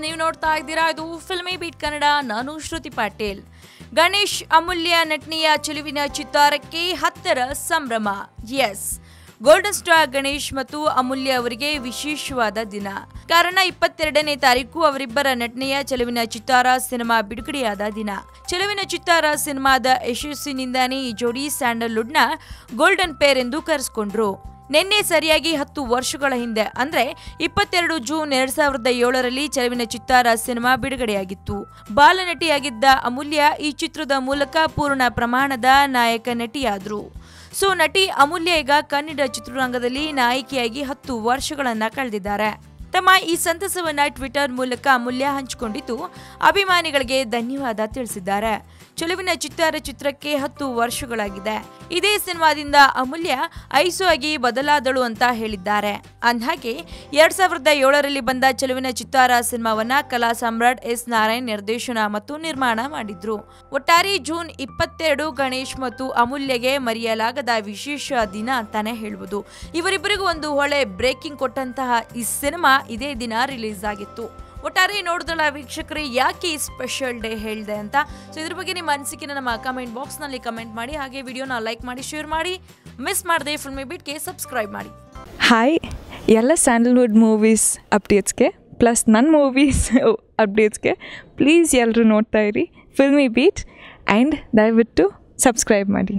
ನೀವು ನೋಡ್ತಾ ಇದ್ದೀರಾ? ಇದು ಫಿಲ್ಮಿ ಬೀಟ್ ಕನ್ನಡ ನಾನು ಶ್ರುತಿ ಪಾಟೀಲ್. ಗಣೇಶ್ ಅಮೂಲ್ಯ ನಟನೆಯ ಚೆಲುವಿನ ಚಿತ್ತಾರಕ್ಕೆ ಹತ್ತರ ಸಂಭ್ರಮ. ಎಸ್ ಗೋಲ್ಡನ್ ಸ್ಟಾರ್ ಗಣೇಶ್ ಮತ್ತು ಅಮೂಲ್ಯ ಅವರಿಗೆ ವಿಶೇಷವಾದ ದಿನ. ಕಾರಣ, ಇಪ್ಪತ್ತೆರಡನೇ ತಾರೀಕು ಅವರಿಬ್ಬರ ನಟನೆಯ ಚೆಲುವಿನ ಚಿತ್ತಾರ ಸಿನಿಮಾ ಬಿಡುಗಡೆಯಾದ ದಿನ. ಚೆಲುವಿನ ಚಿತ್ತಾರ ಸಿನಿಮಾದ ಯಶಸ್ಸಿನಿಂದಾನೇ ಈ ಜೋಡಿ ಸ್ಯಾಂಡಲ್ವುಡ್ನ ಗೋಲ್ಡನ್ ಪೇರ್ ಎಂದು ಕರೆಸ್ಕೊಂಡ್ರು. ನಿನ್ನೆ ಸರಿಯಾಗಿ ಹತ್ತು ವರ್ಷಗಳ ಹಿಂದೆ, ಅಂದ್ರೆ ಇಪ್ಪತ್ತೆರಡು ಜೂನ್ ಎರಡ್ ಸಾವಿರದ ಏಳರಲ್ಲಿ ಚೆಲುವಿನ ಚಿತ್ತಾರ ಸಿನಿಮಾ ಬಿಡುಗಡೆಯಾಗಿತ್ತು. ಬಾಲನಟಿಯಾಗಿದ್ದ ಅಮೂಲ್ಯ ಈ ಚಿತ್ರದ ಮೂಲಕ ಪೂರ್ಣ ಪ್ರಮಾಣದ ನಾಯಕ ನಟಿಯಾದ್ರು. ಸೊ, ನಟಿ ಅಮೂಲ್ಯ ಈಗ ಕನ್ನಡ ಚಿತ್ರರಂಗದಲ್ಲಿ ನಾಯಕಿಯಾಗಿ ಹತ್ತು ವರ್ಷಗಳನ್ನ ಕಳೆದಿದ್ದಾರೆ. ತಮ್ಮ ಈ ಸಂತಸವನ್ನ ಟ್ವಿಟರ್ ಮೂಲಕ ಅಮೂಲ್ಯ ಹಂಚಿಕೊಂಡಿದ್ದು, ಅಭಿಮಾನಿಗಳಿಗೆ ಧನ್ಯವಾದ ತಿಳಿಸಿದ್ದಾರೆ. ಚೆಲುವಿನ ಚಿತ್ತಾರ ಚಿತ್ರಕ್ಕೆ ಹತ್ತು ವರ್ಷಗಳಾಗಿದೆ. ಇದೇ ಸಿನಿಮಾದಿಂದ ಅಮೂಲ್ಯ ಐಸು ಆಗಿ ಬದಲಾದಳು ಅಂತ ಹೇಳಿದ್ದಾರೆ. ಅಂದ್ಹಾಗೆ, ಎರಡ್ ಸಾವಿರದ ಏಳರಲ್ಲಿ ಬಂದ ಚೆಲುವಿನ ಚಿತ್ತಾರ ಸಿನಿಮಾವನ್ನ ಕಲಾ ಸಮ್ರಾಟ್ ಎಸ್ ನಾರಾಯಣ್ ನಿರ್ದೇಶನ ಮತ್ತು ನಿರ್ಮಾಣ ಮಾಡಿದ್ರು. ಒಟ್ಟಾರೆ ಜೂನ್ ಇಪ್ಪತ್ತೆರಡು ಗಣೇಶ್ ಮತ್ತು ಅಮೂಲ್ಯಗೆ ಮರೆಯಲಾಗದ ವಿಶೇಷ ದಿನ ಅಂತಾನೆ ಹೇಳ್ಬೋದು. ಇವರಿಬ್ಬರಿಗೂ ಒಂದು ಹೊಳೆ ಬ್ರೇಕಿಂಗ್ ಕೊಟ್ಟಂತಹ ಈ ಸಿನಿಮಾ ಇದೇ ದಿನ ರಿಲೀಸ್ ಆಗಿತ್ತು. ಒಟ್ಟಾರೆ ನೋಡಿದ್ರಲ್ಲ ವೀಕ್ಷಕರೇ, ಯಾಕೆ ಈ ಸ್ಪೆಷಲ್ ಡೇ ಹೇಳಿದೆ ಅಂತ? ಸೊ ಇದ್ರ ಬಗ್ಗೆ ನಿಮ್ಮ ಅನಿಸಿಕೆನ ನಮ್ಮ ಕಮೆಂಟ್ ಬಾಕ್ಸ್ನಲ್ಲಿ ಕಮೆಂಟ್ ಮಾಡಿ, ಹಾಗೆ ವಿಡಿಯೋನ ಲೈಕ್ ಮಾಡಿ ಶೇರ್ ಮಾಡಿ. ಮಿಸ್ ಮಾಡದೆ ಫಿಲ್ಮಿ ಬಿಟ್ಗೆ ಸಬ್ಸ್ಕ್ರೈಬ್ ಮಾಡಿ. ಹಾಯ್ ಎಲ್ಲ ಸ್ಯಾಂಡಲ್ವುಡ್ ಮೂವೀಸ್ ಅಪ್ಡೇಟ್ಸ್ಗೆ ಪ್ಲಸ್ ನನ್ನ ಮೂವೀಸ್ ಅಪ್ಡೇಟ್ಸ್ಗೆ ಪ್ಲೀಸ್ ಎಲ್ಲರೂ ನೋಡ್ತಾ ಇರಿ ಫಿಲ್ಮಿ ಬೀಟ್ ಆ್ಯಂಡ್ ದಯವಿಟ್ಟು ಸಬ್ಸ್ಕ್ರೈಬ್ ಮಾಡಿ.